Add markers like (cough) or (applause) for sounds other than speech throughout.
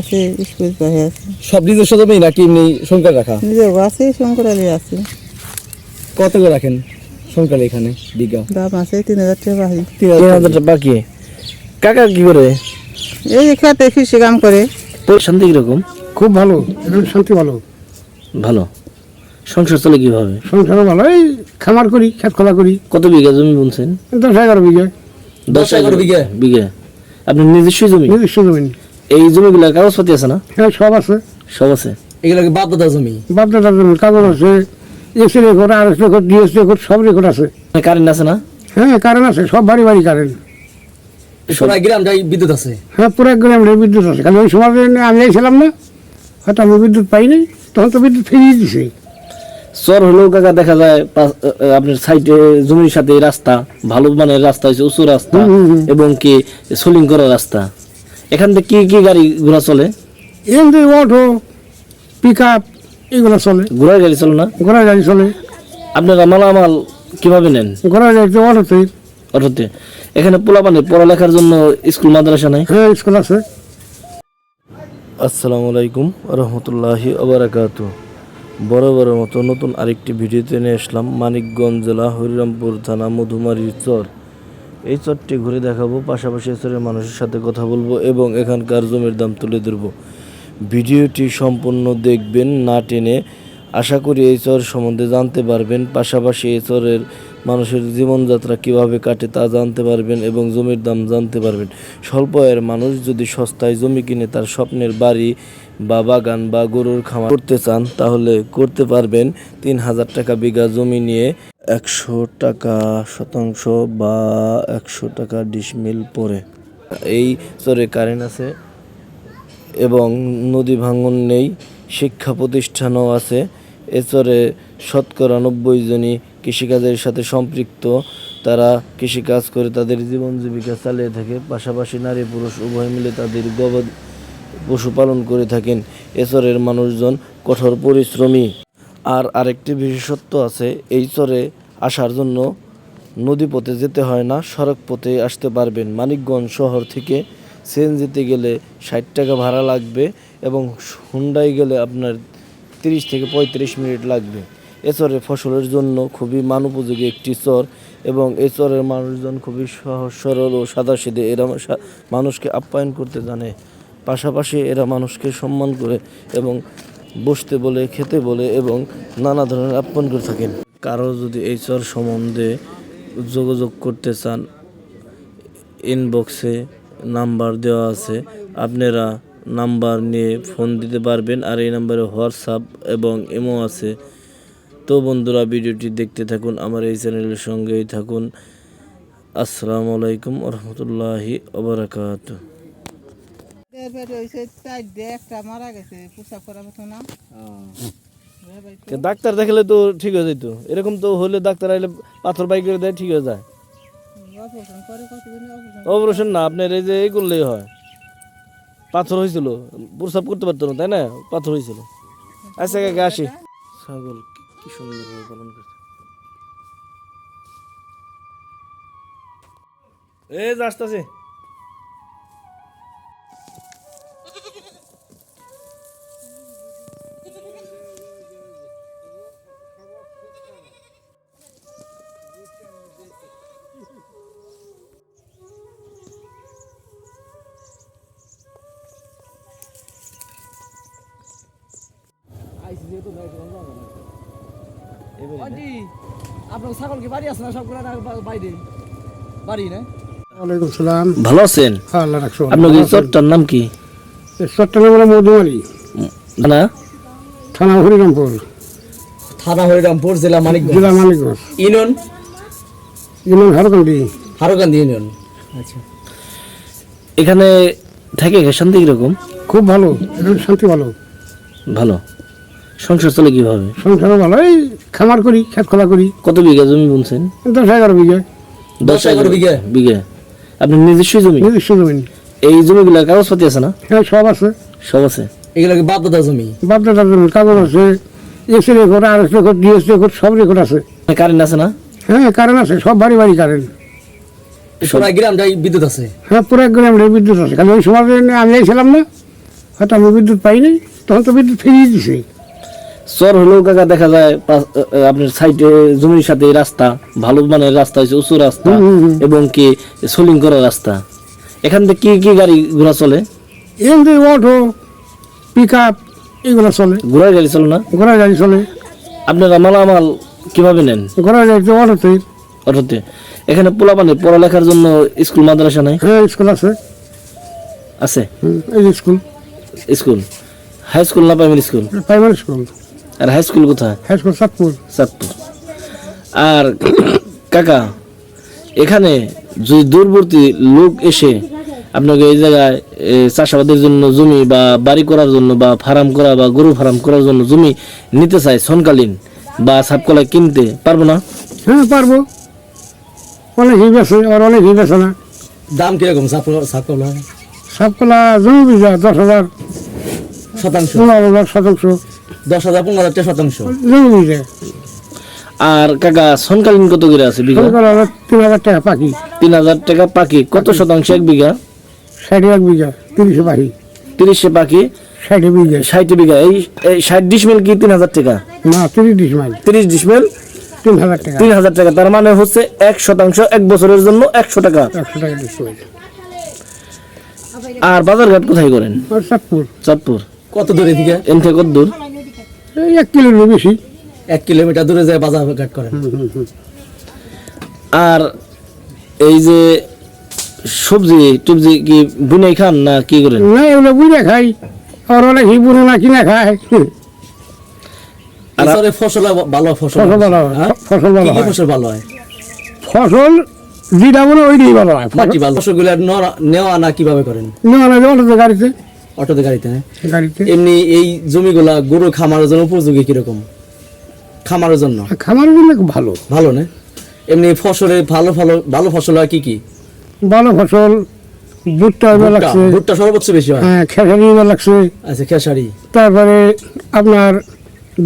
আছে স্কুল ভাই আছে সব নিজস্ব জমি নাকি এমনি সংখ্যা রাখা? নিজের আছে শঙ্করালি আছে কত করে রাখেন সংখ্যা এখানে বিঘা? দাম আছে তিন হাজার টাকা তিন হাজার টাকা। বাকি। কাকা কি করে? এই খেতে কৃষি কাম করে শান্তি কীরকম? খুব ভালো এখন শান্তি ভালো। ভালো। সংসার চলে কীভাবে? সংসারও ভালো এই খামার করি খেত খোলা করি। কত বিঘা জমি বুনছেন? দশ এগারো বিঘা। দশ এগারো বিঘা? বিঘা। আপনার নিজস্ব জমি? নিজস্ব জমিন এই জমিগুলো কাগজপাতি আছে না? হ্যাঁ সব আছে। সব আছে? এগুলো কি বাপ জমি? বাপদাদার জমি কাগজ আছে। X record R S record DS record সব রেকর্ড আছে। কারেন্ট আছে না? হ্যাঁ কারেন্ট আছে সব বাড়ি বাড়ি কারেন্ট সবাই গ্রাম যাই বিদ্যুৎ আছে। হ্যাঁ পুরো গ্রাম বিদ্যুৎ আছে। খালি ওই সময় আমি ছিলাম না হয়তো আমি বিদ্যুৎ পাইনি তখন তো বিদ্যুৎ ফিরিয়ে দিছে। চর হলেও কাকা দেখা যায় আপনার সাইডে জমির সাথে রাস্তা ভালো মানের রাস্তা হয়েছে উঁচু রাস্তা। এবং কি সোলিং করা রাস্তা। এখান থেকে কি কি গাড়ি ঘোড়া চলে? এমনি অটো পিক আপ এগুলো চলে। ঘোড়ার গাড়ি চলে না? ঘোড়া গাড়ি চলে। আপনারা মালামাল কীভাবে নেন? ঘোড়া গাড়িতে অটোতে অটোতে। এখানে পোলাপানি পড়ালেখার জন্য স্কুল মাদ্রাসা নাই? হ্যাঁ স্কুল আছে। আসসালামু আলাইকুম রহমতুল্লাহি আবরাকাতু বড় মতো নতুন আরেকটি ভিডিওতে নিয়ে আসলাম মানিকগঞ্জ জেলা হরিরামপুর থানা মধুমারির চর। এই চরটি ঘুরে দেখাবো, পাশাপাশি চরের মানুষের সাথে কথা বলব এবং এখানকার জমির দাম তুলে ধরবো। ভিডিওটি সম্পূর্ণ দেখবেন, না টেনে আশা করি এই চর সম্বন্ধে জানতে পারবেন, পাশাপাশি এই চরের মানুষের জীবনযাত্রা কীভাবে কাটে তা জানতে পারবেন এবং জমির দাম জানতে পারবেন। স্বল্প আয়ের মানুষ যদি সস্তায় জমি কিনে তার স্বপ্নের বাড়ি বা বাগান বা গরুর খামার করতে চান, তাহলে করতে পারবেন তিন হাজার টাকা বিঘা জমি নিয়ে একশো টাকা শতাংশ বা একশো টাকা ডিসমিল পরে। এই চরে কারেন্ট আছে এবং নদী ভাঙন নেই, শিক্ষা প্রতিষ্ঠানও আছে। এচরে শতকরা নব্বই জনই কৃষিকাজের সাথে সম্পৃক্ত। তারা কৃষিকাজ করে তাদের জীবন জীবিকা চালিয়ে থাকে। পাশাপাশি নারী পুরুষ উভয় মিলে তাদের গবাদ পশুপালন করে থাকেন। এচরের মানুষজন কঠোর পরিশ্রমী। আর আরেকটি বিশেষত্ব আছে, এই চরে আসার জন্য নদীপথে যেতে হয় না সড়ক পথে আসতে পারবেন। মানিকগঞ্জ শহর থেকে সিএনজিতে গেলে ষাট টাকা ভাড়া লাগবে এবং হুন্ডাই গেলে আপনার তিরিশ থেকে পঁয়ত্রিশ মিনিট লাগবে। এ চরে ফসলের জন্য খুবই মান উপযোগী একটি চর এবং এই চরের মানুষজন খুবই সহজ, সরল ও সাদাসিধে এরা মানুষকে আপ্যায়ন করতে জানে। পাশাপাশি এরা মানুষকে সম্মান করে এবং বসতে বলে, খেতে বলে এবং নানা ধরনের আপ্যায়ন করে থাকেন। কারও যদি এই চর সম্বন্ধে যোগাযোগ করতে চান ইনবক্সে নাম্বার দেওয়া আছে। আপনারা নাম্বার নিয়ে ফোন দিতে পারবেন আর এই নাম্বারে হোয়াটসঅ্যাপ এবং ইমো আছে। তো বন্ধুরা, ভিডিওটি দেখতে থাকুন, আমার এই চ্যানেলের সঙ্গেই থাকুন। আসসালামু আলাইকুম রহমতুল্লাহি ওবরাকাত একটা মারা গেছে। পোশাক করা মতো না। ডাক্তার দেখালে তো ঠিক হয়ে যেত এরকম তো হলে ডাক্তার আইলে পাথর বাই করে দেয় ঠিক হয়ে যায়। অপারেশন না আপনার এই যে এই করলেই হয়। পাথর হয়েছিল প্রসাব করতে পারতো না তাই না? পাথর হয়েছিল। আচ্ছা কাকা আসি। ছাগল কি- কি সুন্দরভাবে পালন করছে। এই যে আসতেছে। আপনার ছাগল কি বাড়ি আছে না সবগুলো বাইরে? বাড়ি না? ওয়ালাইকুম সালাম। ভালো আছেন? হ্যাঁ আল্লাহ রাখছো আপনার এই নাম কি? চট্টগ্রাম হলো মধুমারি না থানা হরিরামপুর। থানা হরিরামপুর জেলা মানিকগঞ্জ। জেলা মালিকগঞ্জ ইউনিয়ন? ইমাম হারকান্দি। হারকান্দি ইউনিয়ন। আচ্ছা। এখানে থাকে শান্তি কীরকম? খুব ভালো শান্তি ভালো। ভালো। সংসার চলে কীভাবে? সংসারও ভালো এই খামার করি খেত খোলা করি। কত বিঘা জমি বুনছেন? দশ এগারো বিঘা। দশ এগারো বিঘা? বিঘা। আপনার নিজস্ব জমি? নিজস্ব জমিন এই জমিগুলো কাগজপাতি আছে না? হ্যাঁ সব আছে। সব আছে? এগুলো কি বাপ জমি? বাপদাদার জমি কাগজ আছে। X record R S record DS record সব রেকর্ড আছে। কারেন্ট আছে না? হ্যাঁ কারেন্ট আছে সব বাড়ি বাড়ি কারেন্ট পুরা গ্রামটাই বিদ্যুৎ আছে? হ্যাঁ পুরো গ্রামের বিদ্যুৎ আছে। কারণ ওই সময় আমি ছিলাম না হয়তো আমি বিদ্যুৎ পাইনি তখন তো বিদ্যুৎ ফিরিয়ে দিছে। চর হলেও কাকা দেখা যায় আপনার সাইডে জমির সাথে রাস্তা ভালো মানের রাস্তা হয়েছে উঁচু রাস্তা এবং কি সোলিং করা রাস্তা। এখান থেকে কি কি গাড়ি ঘোড়া চলে? এমনি অটো পিক আপ এগুলো চলে। ঘোড়ার গাড়ি চলে না? ঘোড়া গাড়ি চলে। আপনারা মালামাল কীভাবে নেন? ঘোড়া গাড়িতে অটোতে অটোতে এখানে পোলাপানে পড়ালেখার জন্য স্কুল মাদ্রাসা নাই? হ্যাঁ স্কুল আছে। আছে? এই স্কুল। স্কুল। হাই স্কুল না প্রাইমারি স্কুল? Primary school. আর হাই স্কুল কোথায়? High school Satpur. সাতপুর। আর (coughs) কাকা এখানে যদি দূরবর্তী লোক এসে আপনাকে এই জায়গায় চাষাবাদের জন্য জমি বা বাড়ি করার জন্য বা ফার্ম করা বা গরু ফার্ম করার জন্য জমি নিতে চায় সনকালীন বা সাপকলায় কিনতে পারব না? হ্যাঁ পারব। অনেক হিপ আছে আর অনেক হিপ আছে না। দাম কীরকম সাপ সাপকলা? সবকলা জমি বিঘা দশ হাজার শতাংশ। পনেরো হাজার শতাংশ। দশ হাজার পনেরো হাজার শতাংশ। আর কাকা সনকালীন কত করে আছে বিঘা? তিন হাজার টাকা পাখি তিন হাজার টাকা পাখি কত শতাংশ এক বিঘা? ষাটে এক বিঘা তিরিশে পাখি তিরিশে পাখি ষাটে বিঘা। ষাট বিঘা। এই ষাট ডিসমেল কি তিন হাজার টাকা? না তিরিশ ডিস মাইল তিরিশ ডিসমেল? তিন হাজার টাকা। তিন হাজার টাকা। তার মানে হচ্ছে এক শতাংশ এক বছরের জন্য একশো টাকা। একশো টাকা আর বাজারঘাট কোথায় করেন? চাঁদপুর। চাঁদপুর। কত দূরে থেকে এন থেকে কত দূর? এই এক কিলোর বেশি। এক কিলোমিটার দূরে যায় বাজার ঘাট করেন। আর এই যে সবজি টবজি কি বুনাই খান না কি করেন? না এগুলো বুঝে খাই। আর অনেক হিবুনো না কিনা খায়? আর- ফসল ভালো ফসল ফসল ভালো হ্যাঁ? ফসল ভালো হয়। ফসল ভালো হয়? ফসল যেটা বলে ওইটাই ভালো হয়। মাটি ভালো। ফসলগুলো নেওয়া না কীভাবে করেন? নেওয়া না গাড়িতে। অটোতে গাড়িতে হ্যাঁ? গাড়িতে? এমনি এই জমিগুলা গরু খামারের জন্য উপযোগী কীরকম? খামারের জন্য? আর খামারের জন্য ভালো। ভালো না? এমনি ফসলে ভালো ভালো ভালো ফসল হয় কি কি? ভালো ফসল ভুট্টা এবার ভুট্টা লাগছে। ভুট্টা সর্বোচ্চ বেশি হয়? হ্যাঁ খেসারি এবার লাগছে। আচ্ছা খেসারি। তারপরে আপনার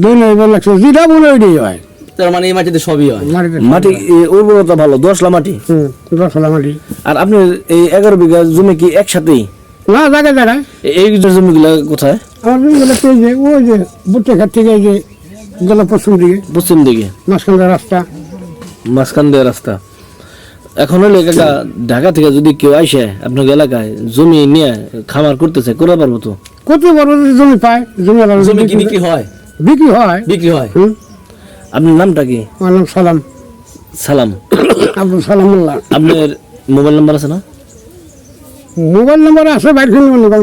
দই এবার লাগছে। যেটা বলে ওইটাই হয়। তার মানে এই মাটিতে সবই হয়? মাটি উর্বরতা ভালো দশলা মাটি। হুম দশলা মাটি। আর আপনি এই এগারো বিঘা জমি কি একসাথেই? না জায়গায় জায়গায়। এই জমিগুলা কোথায়? আমার জমিগুলো তো যে ওই যে খাত থেকে যে গেল পশ্চিম দিকে। পশ্চিম দিকে। মাঝখানটা রাস্তা। মাঝখান দিয়ে রাস্তা। এখন হলে কাকা ঢাকা থেকে যদি কেউ আসে আপনার এলাকায় জমি নিয়ে খামার করতেছে করে পারব তো? কত বড় জমি পায়? জমি জমি কি বিক্রি- হয়? বিক্রি হয়। বিক্রি হয়? আপনার নামটা কি? আমার নাম সালাম। সালাম। আব্দুল সালামুল্লাহ আপনার মোবাইল নাম্বার আছে না? মোবাইল নাম্বার আছে আমি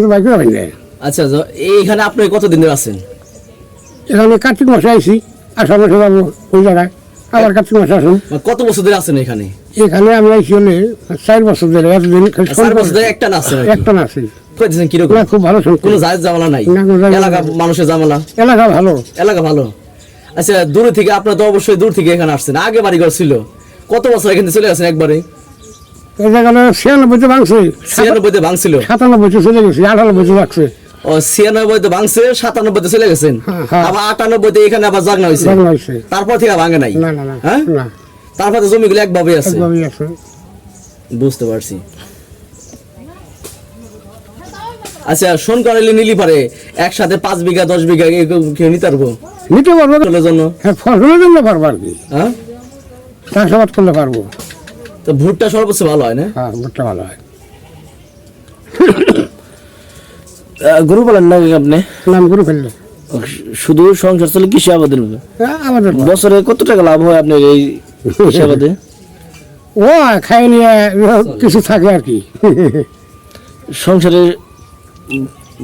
তো বাইর না। আচ্ছা জ- এইখানে আপনি কতদিন ধরে আছেন? এখানে কার্তিক মাসে আইসি আষাঢ় মাসে যাব ওই জায়গায়। আবার কার্তিক মাসে আসুন। মানে কত বছর ধরে আছেন এখানে? এখানে আমি আইসি হলে চার বছর ধরে এতদিন চার বছর ধরে একটা না আছেন একটা না আছি কীরকম? খুব ভালো কোনো জায়জ জামালা নাই? এলাকা। মানুষের জামালা? এলাকা ভালো। এলাকা ভালো? আচ্ছা দূরে থেকে আপনার তো অবশ্যই দূর থেকে এখানে আসছেন। আগে বাড়ি ঘর ছিল। কত বছর এখানে চলে আসেন একবারে? ছিয়ানব্বইতে ভাঙছে। ছিয়ানব্বইতে ভাঙছিল? সাতানব্বইতে চলে গেছে আটানব্বইতে রাখছে ও ছিয়ানব্বইতে ভাঙছে সাতানব্বইতে চলে গেছেন? হ্যাঁ, হ্যাঁ। আবার আটানব্বইতে এখানে আবার জাগনা হয়েছে? তারপর থেকে ভাঙে নাই? হ্যাঁ? তারপর তো জমিগুলো একভাবে আছে। বুঝতে পারছি। আচ্ছা শোন করাইলে নিলি পারে। একসাথে পাঁচ বিঘা দশ বিঘা কেউ নিতে পারব? নিতে পারব। ফসলের জন্য পারব আর কি। হ্যাঁ? চাষাবাদ করলে পারব। তো ভুট্টা সর্বোচ্চ ভালো হয় না? হ্যাঁ ভুট্টা ভালো হয়। গরু পালেন না আপনি? নাম করে ফেললে শুধু সংসার চলে কৃষি আবাদের। হ্যাঁ, আমাদের বছরে কত টাকা লাভ হয় আপনার এই কৃষি আবাদে? ও খাই নিয়ে কিছু থাকে আর কি। সংসারে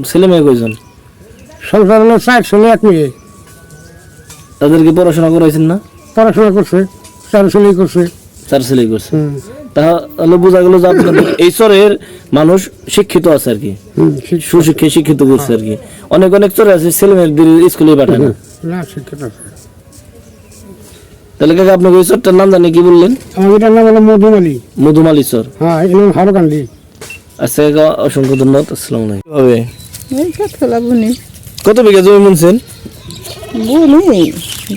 ছেলে মেয়ে কয়জন? সংসার হলো চার ছেলে এক মেয়ে। তাদেরকে পড়াশোনা করাইছেন না? পড়াশোনা করছে চার ছেলে করছে। চার ছেলে করছে তাহলে বোঝা গেল যে আপনাদের এই চরের মানুষ শিক্ষিত আছে আর কি। শিক্ষিত। করছে আর কি। অনেক অনেক চরে আছে ছেলে মেয়েদের স্কুলে পাঠায় না। তাহলে কাকা আপনাকে ওই চরটার নাম জানি কি বললেন? এটার নাম হলো মধুমালি। মধুমালি চর। হ্যাঁ হারকান্দি। আচ্ছা কাকা অসংখ্য ধন্যবাদ আসসালামু আলাইকুম। কত বিঘা জমি বুনছেন? বুনি।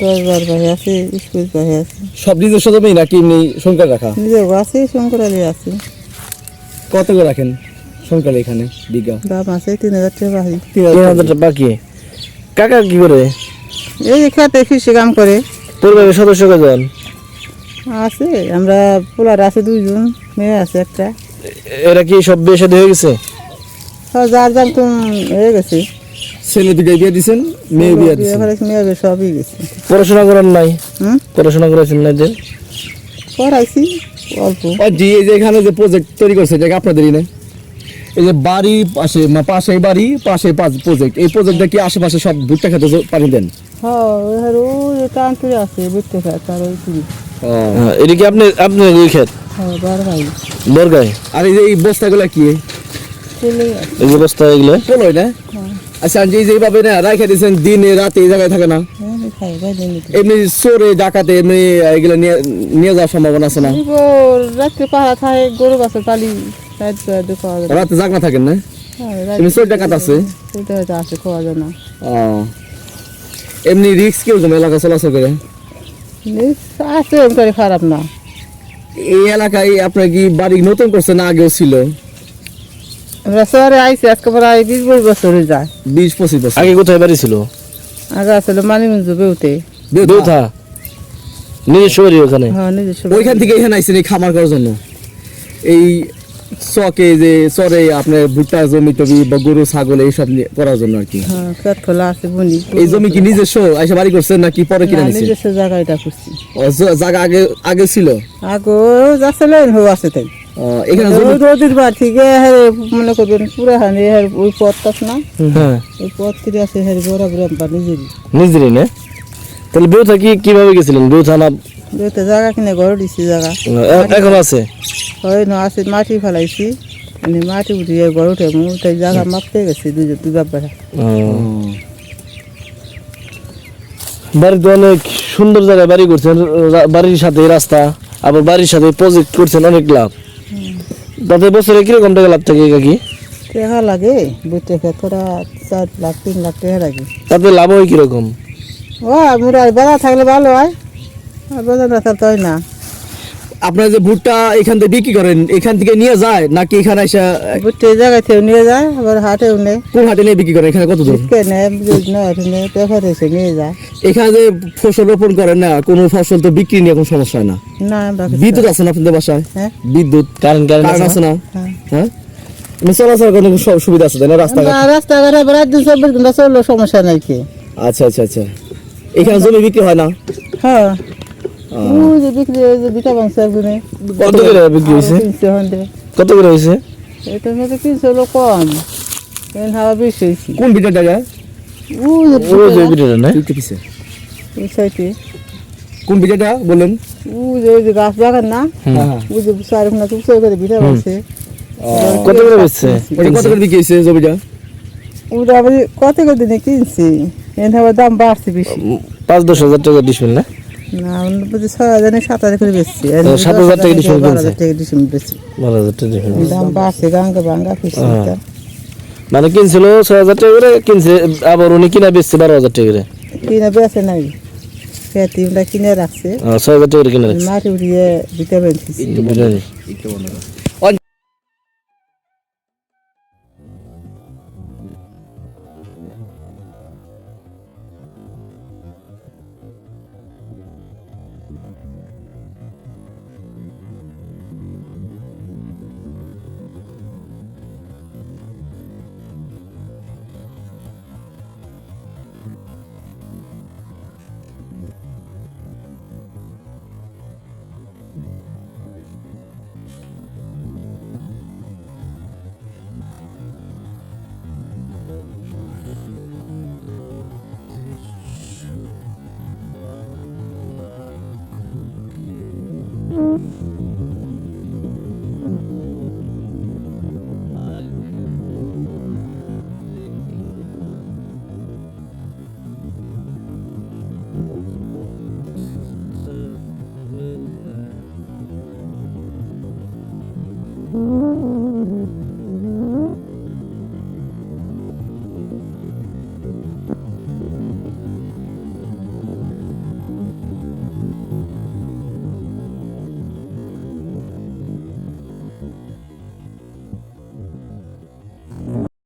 দশ বার ভাই আছে স্কুল ভাই আছে। সব নিজস্ব জমি নাকি এমনি সংখ্যা রাখা? নিজের আছে শঙ্করালি আছে। কত করে রাখেন সংখ্যা এখানে বিঘা? দাম আছে তিন হাজার টাকা তিন হাজার টাকা। বাকি। কাকা কি করে? এই খেতে কৃষি কাম করে। পরিবারের সদস্য কজন? আছে আমরা পোলার আছে দুইজন মেয়ে আছে একটা। এরা কি সব বিয়ে হয়ে গেছে? সব যার যার তো হয়ে গেছে। ছেলে দুটো বিয়ে দিছেন মেয়ে বিয়ে দিছেন? মেয়ে বিয়ে সবই গেছে। পড়াশোনা করেন নাই? হুম? পড়াশোনা করেছেন না যে? পড়াইছি অল্প। আর জি এই যে এখানে যে প্রজেক্ট তৈরি করছে এটা আপনাদেরই না? এই যে বাড়ি পাশে পাশে বাড়ি পাশে প্রজেক্ট এই প্রজেক্টটা কি আশেপাশে সব ভুট্টা খেতে পানি দেন? হ্যাঁ ওই ওই আছে বুঝতে খায় তার ওই হ্যাঁ, এটা কি আপনি আপনার ওই ক্ষেত হ্যাঁ বার ভাই আর এই যে এই বস্তাগুলো কি? এই যে বস্তা এগুলো? পোলোই না? আচ্ছা যে এই যে না রাখে দিয়েছেন দিনে রাতে এই জায়গায় থাকে না? এমনি চোরে ডাকাতে এমনি এগুলো নিয়ে নিয়ে যাওয়ার সম্ভাবনা আছে না? রাত্রে পাহাড়া থাকে গরু গাছের পালি রাত জাগনা থাকেন না? হ্যাঁ, এমনি চোর ডাকাত আছে? আছে খাওয়া যায় না। এমনি রিক্স কীরকম এলাকা চলাচল করে? আছে করে খারাপ না। এই এলাকায় আপনার কি বাড়ি নতুন করছে না আগেও ছিল? শহরে আইসি আজকে প্রায় বিশ বাইশ বছর যায়। বিশ পঁচিশ বছর। আগে কোথায় বাড়ি ছিল? আগে আসলে মানিগঞ্জ বেউতে। দেউথা নিজস্ব বাড়ি ওখানে? হ্যাঁ নিজস্ব ওইখান থেকে এখানে আইসেন এই খামার করার জন্য? এই চকে যে চরে আপনার ভুট্টা জমি টবি বা গরু ছাগল এইসব নিয়ে করার জন্য আর কি? হ্যাঁ খোলা আছে এই জমি কি নিজস্ব আইসা বাড়ি করছেন নাকি পরে কিনে নিছেন নিজস্ব জায়গা এটা করছি। জায়গা আগে আগে ছিল? আগো যাচ্ছিল হো আছে তাই। এখানে জমি ওই রোদির বার থেকে হ্যাঁ মনে করবেন পুরো হানি হ্যাঁ ওই পথ আছে না হ্যাঁ ওই পথ থেকে আছে হ্যাঁ বড় বড় বা নিজেরই নিজেরই না তাহলে বেউথা কি কীভাবে গেছিলেন বেউথা না বেউতে জায়গা কিনে ঘর দিছি জায়গা এ- এখন আছে হয় না আছে মাটি ফেলাইছি মানে মাটি উঠিয়ে ঘর উঠে মু তাই জায়গা মাপতে গেছি দুজন দুই বাবার ও। বাড়িতে অনেক সুন্দর জায়গায় বাড়ি করছেন রা- বাড়ির সাথে রাস্তা আবার বাড়ির সাথে প্রজেক্ট করছেন অনেক লাভ তাতে বছরে কীরকম টাকা লাভ থাকে কাকি? টাকা লাগে বুঝতে তোরা চার লাখ তিন লাখ টাকা লাগে। তাতে লাভ হয় কীরকম? ও আমরা বাজার থাকলে ভালো হয় আর বাজার না থাকলে তো হয় না। আপনার যে ভুট্টা এখান থেকে বিক্রি করেন এখান থেকে নিয়ে যায় নাকি এখানে এসে বুঝতে এই জায়গায় থেকে নিয়ে যায় আবার হাটেও নেই কোন হাটে নিয়ে বিক্রি করেন? এখানে কত দূর নেয় নয় নিয়ে যায়। এখানে যে ফসল রোপণ করেন না কোনো ফসল তো বিক্রি নিয়ে কোনো সমস্যা হয় না? বিদ্যুৎ আছে না আপনাদের বাসায়? হ্যাঁ? বিদ্যুৎ কারেন্ট কারেন্ট আছে না? হ্যাঁ। হ্যাঁ? চলাচল করার কোনো সুবিধা আছে না রাস্তাঘাট? না, রাস্তাঘাটে রাত দিন চব্বিশ ঘণ্টা চলল সমস্যা নাই কি। আচ্ছা আচ্ছা আচ্ছা। এখানে জমি বিক্রি হয় না? হ্যাঁ। কত করে বিক্রি হয়েছে কিনছে হন্ডে কত করে হয়েছে এটা মেয়েতে কিনছে হলো কম এখন হাওয়া বেশি হয়েছে কোন ভিটার জায়গা ওই যে ভিডিওটা না কোন গাছ বাগান না হ্যাঁ যে কত করে ওটা কত করে বিক্রি হয়েছে জমিটা ওটা কত করে দিনে কিনছি এখন আবার দাম বাড়ছে বেশি পাঁচ দশ হাজার টাকা ডিসমিল না? না অন্য বুঝি ছয় হাজার সাত হাজার করে বেচছি। সাত হাজার টাকা ডিসমিল বারো। হাজার টাকা ডিসমিল বেচছি। বারো হাজার টাকা ডিসমিল দাম বাড়ছে গাঙ্গা ভাঙ্গা ফিরছে হ্যাঁ। মানে কিনছিল ছয় হাজার টাকা করে কিনছে আবার উনি কিনা বেচছে বারো হাজার টাকা করে। কিনা বেচে নাই। কিনে রাখছে। ছয় হাজার টাকা করে কিনে রাখছে। মাটি উড়িয়ে দিচ্ছি বুঝলেন